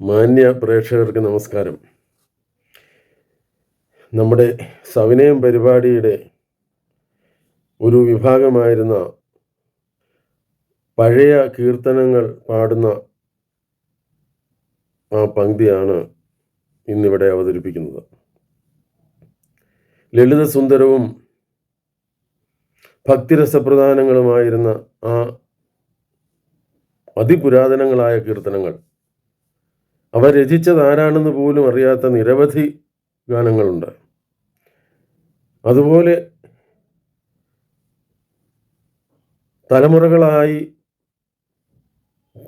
മാന്യ പ്രേക്ഷകർക്ക് നമസ്കാരം. നമ്മുടെ സവിനയം പരിപാടിയുടെ ഒരു വിഭാഗമായിരുന്ന പഴയ കീർത്തനങ്ങൾ പാടുന്ന ആ പങ്ക്തിയാണ് ഇന്നിവിടെ അവതരിപ്പിക്കുന്നത്. ലളിതസുന്ദരവും ഭക്തിരസപ്രധാനങ്ങളുമായിരുന്ന ആ അതിപുരാതനങ്ങളായ കീർത്തനങ്ങൾ അവ രചിച്ചത് ആരാണെന്ന് പോലും അറിയാത്ത നിരവധി ഗാനങ്ങളുണ്ട്. അതുപോലെ തലമുറകളായി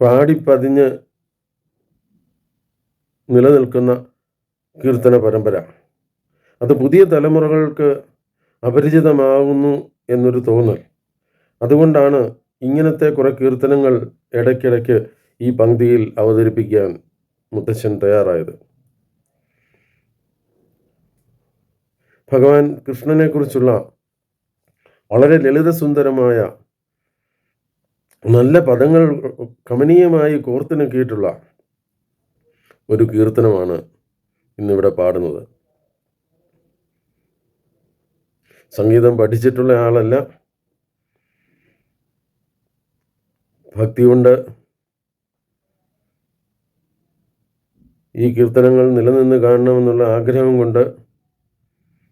പാടിപ്പതിഞ്ഞ് നിലനിൽക്കുന്ന കീർത്തന പരമ്പര. അത് പുതിയ തലമുറകൾക്ക് അപരിചിതമാകുന്നു എന്നൊരു തോന്നൽ. അതുകൊണ്ടാണ് ഇങ്ങനത്തെ കുറെ കീർത്തനങ്ങൾ ഇടയ്ക്കിടയ്ക്ക് ഈ പങ്ക്തിയിൽ അവതരിപ്പിക്കാൻ മുത്തച്ഛൻ തയ്യാറായത്. ഭഗവാൻ കൃഷ്ണനെക്കുറിച്ചുള്ള വളരെ ലളിതസുന്ദരമായ നല്ല പദങ്ങൾ കമനീയമായി കോർത്തിണക്കിയിട്ടുള്ള ഒരു കീർത്തനമാണ് ഇന്നിവിടെ പാടുന്നത്. സംഗീതം പഠിച്ചിട്ടുള്ള ആളല്ല. ഭക്തി കൊണ്ട് ഈ കീർത്തനങ്ങൾ നിലനിന്ന് കാണണമെന്നുള്ള ആഗ്രഹം കൊണ്ട്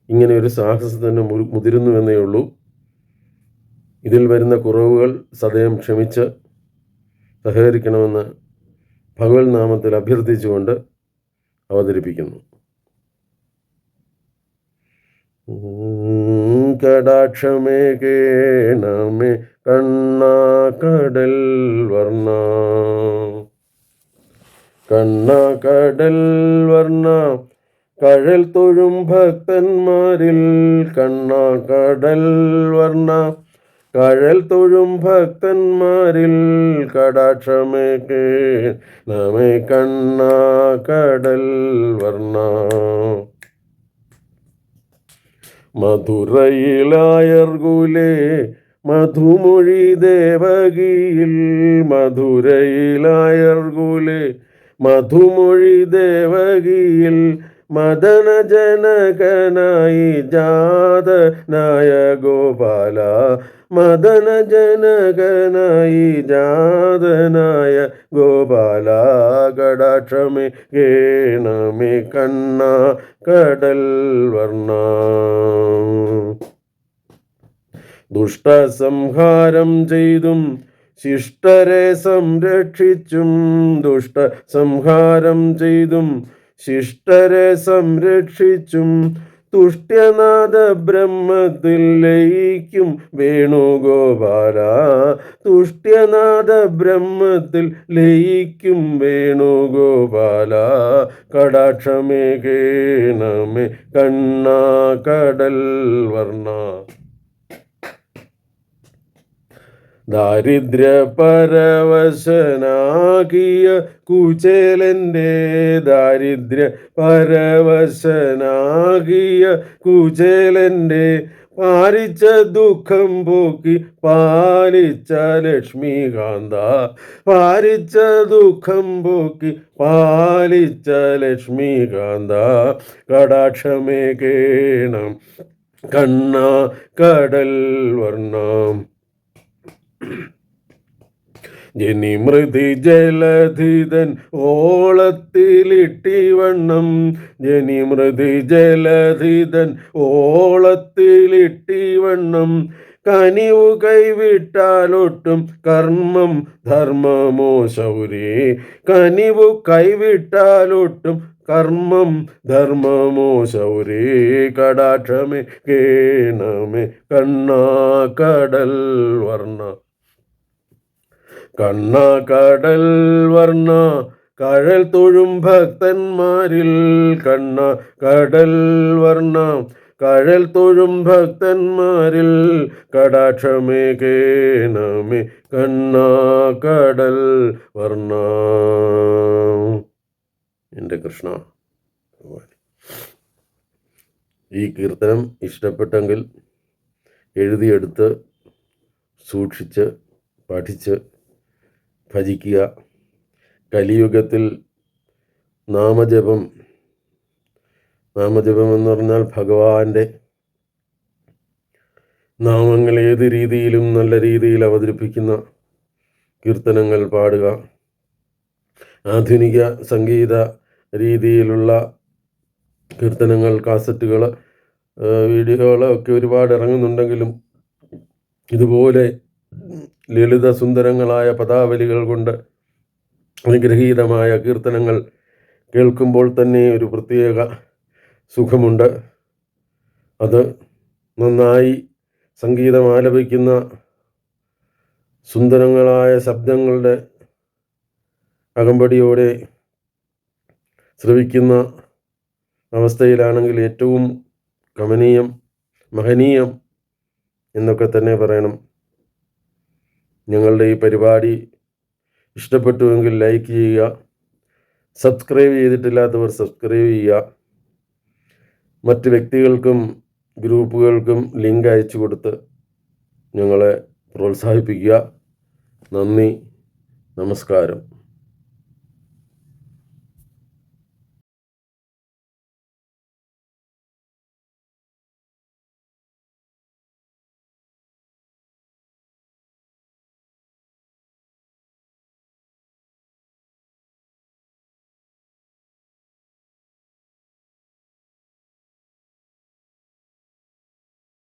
ഇങ്ങനെ ഒരു സാഹസത്തിന് മുതിരുന്നുവെന്നേ ഉള്ളൂ. ഇതിൽ വരുന്ന കുറവുകൾ സദയം ക്ഷമിച്ച് സഹകരിക്കണമെന്ന് ഭഗവത് നാമത്തിൽ അഭ്യർത്ഥിച്ചുകൊണ്ട് അവതരിപ്പിക്കുന്നു. ഉം, കടാക്ഷമേ കേണമേ കണ്ണാ കടൽ വർണ. കണ്ണ കടൽ വർണ കഴൽ തൊഴും ഭക്തന്മാരിൽ കണ്ണ കടൽ വർണ കഴൽ തൊഴും ഭക്തന്മാരിൽ കടാക്ഷമേ നമേ കണ്ണ കടൽ വർണ. മധുരയിലായർകുലേ മധുമൊഴി ദേവകിയിൽ മധുരയിലായർകുലേ മധുമൊഴി ദേവകിയിൽ മദന ജനകനായി ജാതനായ ഗോപാല മദന ജനകനായി ജാതനായ ഗോപാല കടാക്ഷമേ കേണമേ കണ്ണ കടൽ വർണ. ദുഷ്ടസംഹാരം ചെയ്തും ശിഷ്ടരെ സംരക്ഷിച്ചും ദുഷ്ട സംഹാരം ചെയ്തും ശിഷ്ടരെ സംരക്ഷിച്ചും തുഷ്ട്യനാഥ ബ്രഹ്മത്തിൽ ലയിക്കും വേണുഗോപാല. തുഷ്ട്യനാഥ ബ്രഹ്മത്തിൽ ലയിക്കും വേണുഗോപാല. കടാക്ഷമേ കേണമേ കണ്ണാ കടൽ വർണ ദാരിദ്ര്യ പരവശനാകിയ കുചേലന്റെ ദാരിദ്ര്യ പരവശനാകിയ കുചേലന്റെ പാലിച്ച ദുഃഖം പോക്കി പാലിച്ച ലക്ഷ്മികാന്ത പാലിച്ച ദുഃഖം പോക്കി പാലിച്ച ലക്ഷ്മികാന്ത. കടാക്ഷമേ കേണം കണ്ണ കടൽ വർണം. ജനിമൃതി ജലധിതൻ ഓളത്തിലിട്ടിവണ്ണം. ജനിമൃതി ജലധിതൻ ഓളത്തിലിട്ടിവണ്ണം. കനിവു കൈവിട്ടാലൊട്ടും കർമ്മം ധർമ്മമോ ശൗരി. കനിവു കൈവിട്ടാലൊട്ടും കർമ്മം ധർമ്മമോ ശൗരി. കടാക്ഷമേ കേണമേ കണ്ണാ കടൽ വർണ. കണ്ണ കടൽ വർണ കഴൽ തൊഴും ഭക്തന്മാരിൽ കണ്ണ കടൽ വർണ കഴൽ തൊഴും ഭക്തന്മാരിൽ കടാക്ഷമേ കേണമേ കണ്ണ കടൽ വർണ. എന്റെ കൃഷ്ണ ഈ കീർത്തനം ഇഷ്ടപ്പെട്ടെങ്കിൽ എഴുതിയെടുത്ത് സൂക്ഷിച്ച് പഠിച്ച് ഭജിക്കുക. കലിയുഗത്തിൽ നാമജപം. നാമജപം എന്ന് പറഞ്ഞാൽ ഭഗവാന്റെ നാമങ്ങൾ ഏത് രീതിയിലും നല്ല രീതിയിൽ അവതരിപ്പിക്കുന്ന കീർത്തനങ്ങൾ പാടുക. ആധുനിക സംഗീത രീതിയിലുള്ള കീർത്തനങ്ങൾ കാസറ്റുകൾ വീഡിയോകൾ ഒക്കെ ഒരുപാട് ഇറങ്ങുന്നുണ്ടെങ്കിലും ഇതുപോലെ ലളിത സുന്ദരങ്ങളായ പദാവലികൾ കൊണ്ട് അനുഗ്രഹീതമായ കീർത്തനങ്ങൾ കേൾക്കുമ്പോൾ തന്നെ ഒരു പ്രത്യേക സുഖമുണ്ട്. അത് നന്നായി സംഗീതം ആലപിക്കുന്ന സുന്ദരങ്ങളായ ശബ്ദങ്ങളുടെ അകമ്പടിയോടെ ശ്രവിക്കുന്ന അവസ്ഥയിലാണെങ്കിൽ ഏറ്റവും കമനീയം മഹനീയം എന്നൊക്കെ തന്നെ പറയണം. ഞങ്ങളുടെ ഈ പരിപാടി ഇഷ്ടപ്പെട്ടുവെങ്കിൽ ലൈക്ക് ചെയ്യുക സബ്സ്ക്രൈബ് ചെയ്തിട്ടില്ലാത്തവർ സബ്സ്ക്രൈബ് ചെയ്യുക. മറ്റ് വ്യക്തികൾക്കും ഗ്രൂപ്പുകൾക്കും ലിങ്ക് അയച്ചു കൊടുത്ത് ഞങ്ങളെ പ്രോത്സാഹിപ്പിക്കുക. നന്ദി നമസ്കാരം.